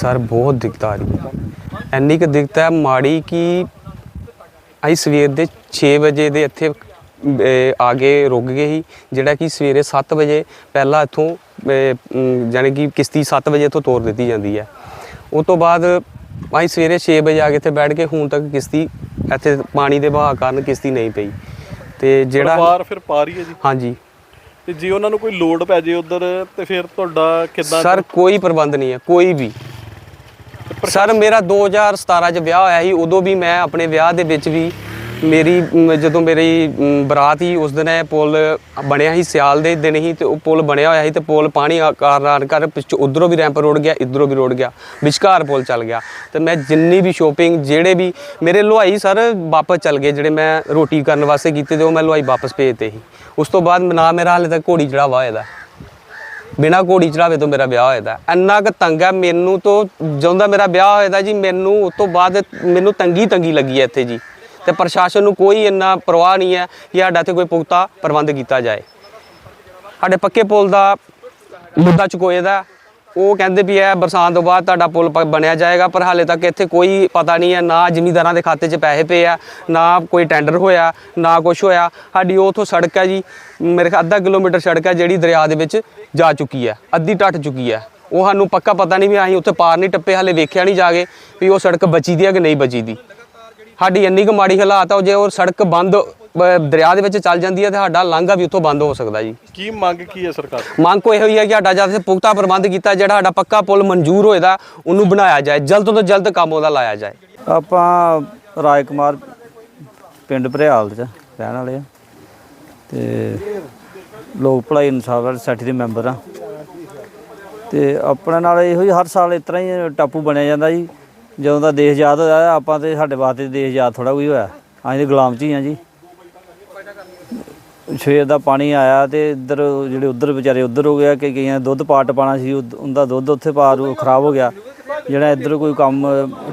Sir ਬਹੁਤ ਦਿੱਕਤ ਆ ਰਹੀ ਹੈ। ਇੰਨੀ ਕੁ ਦਿੱਕਤ ਹੈ ਮਾੜੀ ਕਿ ਅਸੀਂ ਸਵੇਰ ਦੇ 6 ਵਜੇ ਦੇ ਇੱਥੇ ਅਹ, ਆ ਕੇ ਰੁਕ ਗਏ ਸੀ ਜਿਹੜਾ ਕਿ ਸਵੇਰੇ 7 ਵਜੇ ਪਹਿਲਾਂ ਇੱਥੋਂ ਜਾਣੀ ਕਿ ਕਿਸ਼ਤੀ 7 ਵਜੇ ਤੋਂ ਤੋਰ ਦਿੱਤੀ ਜਾਂਦੀ ਹੈ। ਉਸ ਤੋਂ ਬਾਅਦ ਅਸੀਂ ਸਵੇਰੇ 6 ਵਜੇ ਆ ਕੇ ਇੱਥੇ ਬੈਠ ਕੇ ਹੁਣ ਤੱਕ ਕਿਸ਼ਤੀ ਇੱਥੇ ਪਾਣੀ ਦੇ ਵਹਾਅ ਕਾਰਨ ਕਿਸ਼ਤੀ ਨਹੀਂ ਪਈ। ਤੇ ਜਿਹੜਾ ਪਰਿਵਾਰ ਫਿਰ ਪਾ ਰਹੀ ਹੈ ਜੀ? ਹਾਂਜੀ। ਤੇ ਜੇ ਉਹਨਾਂ ਨੂੰ ਕੋਈ ਲੋਡ ਪੈ ਜੇ ਉਧਰ ਤੇ ਫਿਰ ਤੁਹਾਡਾ ਕਿੱਦਾਂ ਸਰ ਕੋਈ ਪ੍ਰਬੰਧ ਨਹੀਂ ਹੈ ਕੋਈ ਵੀ। ਸਰ ਮੇਰਾ 2017 ਚ ਵਿਆਹ ਹੋਇਆ ਸੀ ਉਦੋਂ ਵੀ ਮੈਂ ਆਪਣੇ ਵਿਆਹ ਦੇ ਵਿੱਚ ਵੀ ਮੇਰੀ ਮ, ਜਦੋਂ ਮੇਰੀ ਮ, ਬਰਾਤ ਸੀ ਉਸ ਦਿਨ ਇਹ ਪੁਲ ਬਣਿਆ ਸੀ ਸਿਆਲ ਦੇ ਦਿਨ ਹੀ ਤੇ ਉਹ ਪੁਲ ਬਣਿਆ ਹੋਇਆ ਸੀ ਤੇ ਪੁਲ ਪਾਣੀ ਆ- ਕਾਰਨ ਆਣ ਕਰ ਪਿੱਛੋਂ ਉਧਰੋਂ ਵੀ ਰੈਂਪ ਰੋੜ ਗਿਆ ਇਧਰੋਂ ਵੀ ਰੋੜ ਗਿਆ ਵਿਚਕਾਰ ਪੁਲ ਚੱਲ ਗਿਆ। ਤੇ ਮੈਂ ਜਿੰਨੀ ਵੀ ਸ਼ੋਪਿੰਗ ਜਿਹੜੇ ਵੀ ਮੇਰੇ ਲੋਹਾਈ ਸਰ ਵਾਪਸ ਚੱਲ ਗਏ ਜਿਹੜੇ ਮੈਂ ਰੋਟੀ ਕਰਨ ਵਾਸਤੇ ਕੀਤੇ ਤੇ ਉਹ ਮੈਂ ਲੋਹਾਈ ਵਾਪਸ ਭੇਜਤੇ ਸੀ। ਉਸ ਤੋਂ ਬਾਅਦ ਨਾ ਮੇਰਾ ਹਾਲੇ ਤੱਕ ਘੋੜੀ ਚੜਾਵਾ ਹੋਇਆ ਦਾ ਬਿਨਾ ਘੋੜੀ ਚੜਾਵੇ ਤੋਂ ਮੇਰਾ ਵਿਆਹ ਹੋਇਆ ਦਾ ਇੰਨਾ ਕੁ ਤੰਗ ਹੈ, ਮੈਨੂੰ ਤੋਂ ਜਦੋਂ ਦਾ ਮੇਰਾ ਵਿਆਹ ਹੋਇਆ ਦਾ ਜੀ, ਮੈਨੂੰ ਉਸ ਤੋਂ ਬਾਅਦ ਮੈਨੂੰ ਤੰਗੀ ਤੰਗੀ ਲੱਗੀ ਹੈ ਇੱਥੇ ਜੀ। ਤੇ ਪ੍ਰਸ਼ਾਸਨ ਨੂੰ ਕੋਈ ਇੰਨਾ ਪਰਵਾਹ ਨਹੀਂ ਹੈ ਕਿ ਸਾਡਾ ਤੇ ਕੋਈ ਪੁਖਤਾ ਪ੍ਰਬੰਧ ਕੀਤਾ ਜਾਏ। ਸਾਡੇ ਪੱਕੇ ਪੁਲ ਦਾ ਮੁੱਦਾ ਚੁਕੋਏ ਦਾ। ਉਹ ਕਹਿੰਦੇ ਵੀ ਇਹ ਬਰਸਾਤ ਤੋਂ ਬਾਅਦ ਤੁਹਾਡਾ ਪੁਲ ਪ- ਬਣਿਆ ਜਾਏਗਾ, ਪਰ ਹਾਲੇ ਤੱਕ ਇੱਥੇ ਕੋਈ ਪਤਾ ਨਹੀਂ ਹੈ, ਨਾ ਜ਼ਿਮੀਂਦਾਰਾਂ ਦੇ ਖਾਤੇ 'ਚ ਪੈਸੇ ਪਏ ਆ, ਨਾ ਕੋਈ ਟੈਂਡਰ ਹੋਇਆ, ਨਾ ਕੁਝ ਹੋਇਆ। ਸਾਡੀ ਉਥੋਂ ਸੜਕ ਹੈ ਜੀ, ਮੇਰੇ ਖਿਆਲ ਅੱਧਾ ਕਿਲੋਮੀਟਰ ਸੜਕ ਹੈ ਜਿਹੜੀ ਦਰਿਆ ਦੇ ਵਿੱਚ ਜਾ ਚੁੱਕੀ ਹੈ, ਅੱਧੀ ਟੱਟ ਚੁੱਕੀ ਹੈ। ਉਹ ਸਾਨੂੰ ਪੱਕਾ ਪਤਾ ਨਹੀਂ ਵੀ ਅਸੀਂ ਉੱਥੇ ਪਾਰ ਨਹੀਂ ਟੱਪੇ, ਹਾਲੇ ਵੇਖਿਆ ਨਹੀਂ ਜਾ ਕੇ ਵੀ ਉਹ ਸੜਕ ਬਚੀ ਦੀ ਹੈ ਕਿ ਨਹੀਂ ਬਚੀ ਦੀ ਸਾਡੀ ਇੰਨੀ ਕੁ ਮਾੜੀ ਹਾਲਾਤ ਆ, ਉਹ ਜੇ ਉਹ ਸੜਕ ਬੰਦ ਦਰਿਆ ਦੇ ਵਿੱਚ ਚੱਲ ਜਾਂਦੀ ਹੈ ਤੇ ਸਾਡਾ ਲਾਂਘਾ ਵੀ ਉੱਥੋਂ ਬੰਦ ਹੋ ਸਕਦਾ ਜੀ। ਕੀ ਮੰਗ ਕੀ ਹੈ ਸਰਕਾਰ? ਮੰਗ ਕੋ ਇਹੋ ਹੀ ਹੈ ਕਿ ਸਾਡਾ ਜਦ ਪੁਖਤਾ ਪ੍ਰਬੰਧ ਕੀਤਾ ਜਿਹੜਾ ਸਾਡਾ ਪੱਕਾ ਪੁਲ ਮਨਜ਼ੂਰ ਹੋਏਦਾ ਉਹਨੂੰ ਬਣਾਇਆ ਜਾਏ ਜਲਦ ਤੋਂ ਜਲਦ ਕੰਮ ਉਹਦਾ ਲਾਇਆ ਜਾਏ। ਆਪਾਂ ਰਾਜ ਕੁਮਾਰ ਪਿੰਡ ਭਰਿਆਲ ਚ ਰਹਿਣ ਵਾਲੇ ਆ। ਤੇ ਲੋਕ ਭਲਾਈ ਇਨਸਾਫ ਵਾਲੀ ਸੋਸਾਇਟੀ ਦੇ ਮੈਂਬਰ ਆ। ਤੇ ਆਪਣੇ ਨਾਲ ਇਹੋ ਹੀ ਹਰ ਸਾਲ ਇਸ ਤਰ੍ਹਾਂ ਹੀ ਟਾਪੂ ਬਣਿਆ ਜਾਂਦਾ ਜੀ। ਜਦੋਂ ਦਾ ਦੇਸ਼ ਆਜ਼ਾਦ ਹੋਇਆ ਆਪਾਂ ਤੇ ਸਾਡੇ ਵਾਸਤੇ ਦੇਸ਼ ਆਜ਼ਾਦ ਥੋੜਾ ਕੋਈ ਹੋਇਆ। ਅਸੀਂ ਤੇ ਗੁਲਾਮ ਚ ਹੀ ਆ ਜੀ। ਸਵੇਰ ਦਾ ਪਾਣੀ ਆਇਆ ਤੇ ਇੱਧਰ ਜਿਹੜੇ ਉੱਧਰ ਵਿਚਾਰੇ ਉੱਧਰ ਹੋ ਗਿਆ ਕਿ ਕਈਆਂ ਨੇ ਦੁੱਧ ਪਾਟ ਪਾਣਾ ਸੀ ਉਹ- ਉਹਦਾ ਦੁੱਧ ਉੱਥੇ ਪਾਰ ਉਹ ਖਰਾਬ ਹੋ ਗਿਆ। ਜਿਹੜਾ ਇੱਧਰ ਕੋਈ ਕੰਮ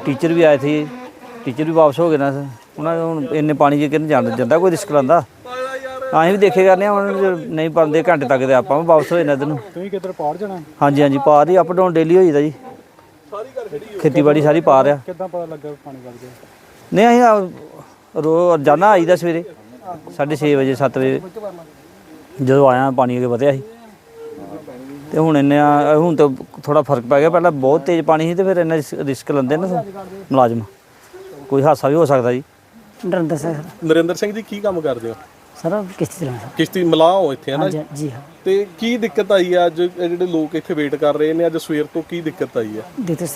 ਟੀਚਰ ਵੀ ਆਏ ਸੀ ਟੀਚਰ ਵੀ ਵਾਪਸ ਹੋ ਗਏ ਨਾ। ਉਹਨਾਂ ਨੂੰ ਹੁਣ ਇੰਨੇ ਪਾਣੀ ਕਿਹਨ ਜਾਣ ਜਾਂਦਾ ਕੋਈ ਰਿਸਕ ਲੈਂਦਾ। ਅਸੀਂ ਵੀ ਦੇਖੇ ਕਰਨੇ ਹੁਣ ਜੇ ਨਹੀਂ ਪਾਉਂਦੇ ਘੰਟੇ ਤੱਕ ਤੇ ਆਪਾਂ ਵੀ ਵਾਪਸ ਹੋ ਜਾਣਾ ਇੱਧਰ ਨੂੰ। ਤੁਸੀਂ ਕਿੱਧਰ ਪਾਰ ਜਾਣਾ? ਹਾਂਜੀ ਹਾਂਜੀ ਪਾਰ ਹੀ ਅਪ ਡਾਊਨ ਡੇਲੀ ਹੋ ਜਾਂਦਾ ਜੀ। ਖੇਤੀਬਾੜੀ ਸਾਰੀ ਪਾਰ ਆ ਕਿੱਦਾਂ ਪਤਾ ਲੱਗਾ ਪਾਣੀ ਵੱਗ ਗਿਆ? ਨਹੀਂ ਅਸੀਂ ਰੋ ਜਾਣਾ ਆਈਦਾ ਸਵੇਰੇ। 6:30 ਵਜੇ 7 ਵਜੇ ਜਦੋਂ ਆਇਆ ਪਾਣੀ ਅੱਗੇ ਵਧਿਆ ਸੀ। ਤੇ ਹੁਣ ਇੰਨਾ ਹੁਣ ਤਾਂ ਥੋੜਾ ਫ਼ਰਕ ਪੈ ਗਿਆ। ਪਹਿਲਾਂ ਬਹੁਤ ਤੇਜ਼ ਪਾਣੀ ਸੀ ਤੇ ਫਿਰ ਇੰਨਾ ਰਿਸ- ਰਿਸਕ ਲੈਂਦੇ ਨਾ ਮੁਲਾਜ਼ਮ। ਕੋਈ ਹਾਦਸਾ ਵੀ ਹੋ ਸਕਦਾ ਜੀ। ਨਰਿੰਦਰ ਸਿੰਘ। ਨਰਿੰਦਰ ਸਿੰਘ ਜੀ ਕੀ ਕੰਮ ਕਰਦੇ ਹੋ? ਸਰ ਕਿਸ਼ਤੀ ਚਲਾਉਂਦਾ ਕਿਸ਼ਤੀ ਮਲਾਹ ਹੋ ਇੱਥੇ ਹੈ ਨਾ ਜੀ? ਜੀ ਹਾਂ। ਤੇ ਕੀ ਦਿੱਕਤ ਆਈ ਹੈ ਅੱਜ? ਇਹ ਜਿਹੜੇ ਲੋਕ ਇੱਥੇ ਵੇਟ ਕਰ ਰਹੇ ਨੇ ਅੱਜ ਸਵੇਰ ਤੋਂ ਕੀ ਦਿੱਕਤ ਆਈ ਹੈ ਦਿੱਤੇ